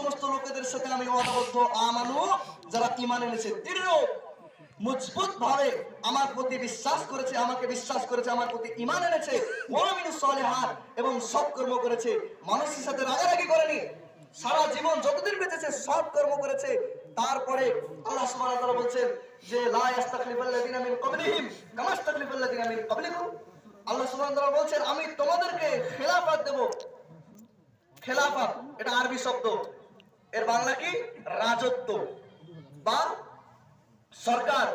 সমস্ত লোকেদের সাথে আমি ওয়াদাবদ্ধ, আমানু, যারা ঈমান এনেছে, দৃঢ়, মজবুত ভাবে আমার প্রতি বিশ্বাস করেছে, আমাকে বিশ্বাস করেছে, আমার প্রতি ঈমান এনেছে ওয়ামিনু এবং সৎ কর্ম করেছে। মানুষের সাথে রাগারাগি করেনি। সারা জীবন যতদিন বেঁচেছে, সৎ কর্ম করেছে। তারপরে আল্লাহ সুবহানাহু ওয়া বলছেন যে, লা ইস্তাখলিফাল্লাযিনা মিন ক্বাবলিহিম কামা ইস্তাখলিফাল্লাযিনা মিন ক্বাবলিকুম। আল্লাহ সুবহানাহু ওয়া বলছেন, আমি তোমাদেরকে খেলাফত দেব। খেলাফত, এটা আরবি শব্দ। এর বাংলা কি? রাজত্ব বা সরকার।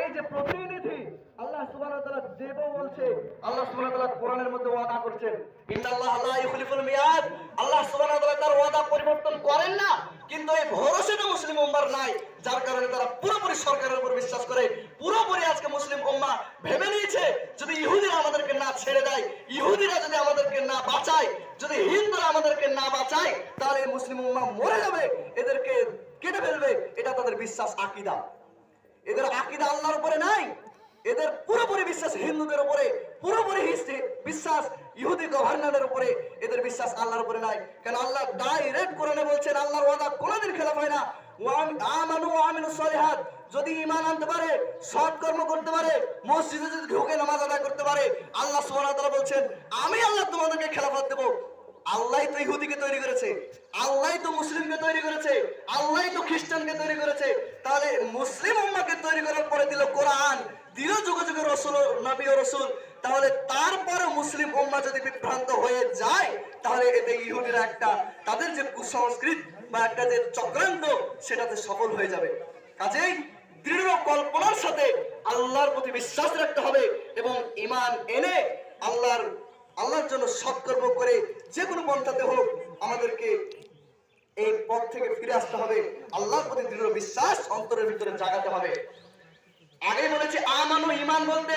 এই যে প্রতিনিধি আল্লাহ সুবহানাহু ওয়া তাআলা দেব বলছে আল্লাহ সুবহানাহু ওয়া তাআলা কোরআনের মধ্যে ওয়াদা করছেন। ইন্নাল্লাহ লা ইখলিফুল মিয়াদ। আল্লাহ সুবহানাহু ওয়া তাআলা তার ওয়াদা পরিবর্তন করেন না কিন্তু এই ভরসাটা মুসলিম উম্মার নাই যার কারণে তারা পুরোপুরি সরকারের উপর বিশ্বাস করে পুরোপুরি আজকে মুসলিম উম্মা ভেবে নিয়েছে যদি ইহুদিরা আমাদেরকে না ছেড়ে দেয় ইহুদিরা যদি আমাদেরকে না বাঁচায় যদি হিন্দুরা আমাদেরকে না বাঁচায়, তাহলে মুসলিম উম্মা মরে যাবে। এদেরকে কেটে ফেলবে। এটা তাদের বিশ্বাস, আকীদা। এদের আকিদা আল্লাহর উপরে নাই। এদের পুরোপুরি বিশ্বাস হিন্দুদের উপরে, পুরোপুরি বিশ্বাস ইহুদি গভর্নরের উপরে, এদের বিশ্বাস আল্লাহর উপরে নাই। কেন আল্লাহ ডাইরেক্ট কোরআনে বলছেন, আল্লাহর ওয়াদা কোনোদিন খেলাফ হয় না। আমানু ওয়া সলিহাত। যদি ঈমান আনতে পারে, সৎ কর্ম করতে পারে, মসজিদে যদি ঢুকে নামাজ আল্লাহ সুবহানাহু বলছেন, আমি আল্লাহ তোমাদেরকে খেলাফত দেব। আল্লাহই তো ইহুদিকে তৈরি করেছে আল্লাহই তো মুসলিমকে তৈরি করেছে আল্লাহই তো খ্রিস্টানকে তৈরি করেছে। তাহলে মুসলিম উম্মাকে তৈরি করার পরে দিল কোরআন, দিল যুগ যুগে রসুল, নবী ও রসুল। তাহলে তারপরে মুসলিম উম্মা যদি বিভ্রান্ত হয়ে যায়, তাহলে এতে ইহুদিরা একটা, তাদের যে কুসংস্কৃত বা একটা যে চক্রান্ত, সেটাতে সফল হয়ে যাবে। কাজেই কল্পনার সাথে আল্লাহর প্রতি বিশ্বাস রাখতে হবে এবং ইমান এনে আল্লাহর আল্লাহর জন্য সৎকর্ম করে যে কোনো পন্থাতে হোক আমাদেরকে এই পথ থেকে ফিরে আসতে হবে। আল্লাহর প্রতি দৃঢ় বিশ্বাস অন্তরের ভিতরে জাগাতে হবে। আগে বলেছি, আমানো ইমান বলতে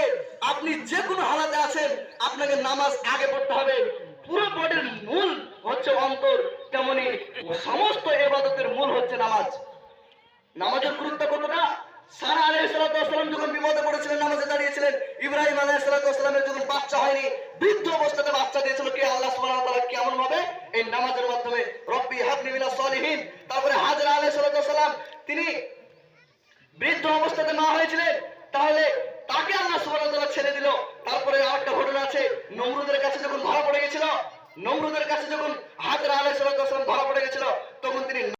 আপনি যে কোনো হালাতে আছেন, আপনাকে নামাজ আগে পড়তে হবে। পুরো বডির মূল হচ্ছে অন্তর, তেমনি সমস্ত এবাদতের মূল হচ্ছে নামাজ। নামাজের গুরুত্ব কতটা? সারা আলাইহিসসালাম যখন বিপদে পড়েছিলেন, নামাজে দাঁড়িয়েছিলেন, ইব্রাহিম আলাইহিসসালামের যখন বাচ্চা হয়নি, বৃদ্ধ অবস্থাতে বাচ্চা দিয়েছিল, কে আল্লাহ সুবহানাহু কেমন ভাবে এই নামাজের মাধ্যমে, রব্বি হাবলি মিনাস তারপরে হাজরা আলাইহিসসালাম তিনি বৃদ্ধ অবস্থাতে মা হয়েছিলেন, তাহলে তাকে আল্লাহ সুবহানাহু ওয়া ছেড়ে দিল। তারপরে আরেকটা ঘটনা আছে, নমরুদের কাছে যখন ধরা পড়ে গেছিল, নমরুদের কাছে যখন হাজরা আলাইহিসসালাম ধরা পড়ে গেছিল, তখন তিনি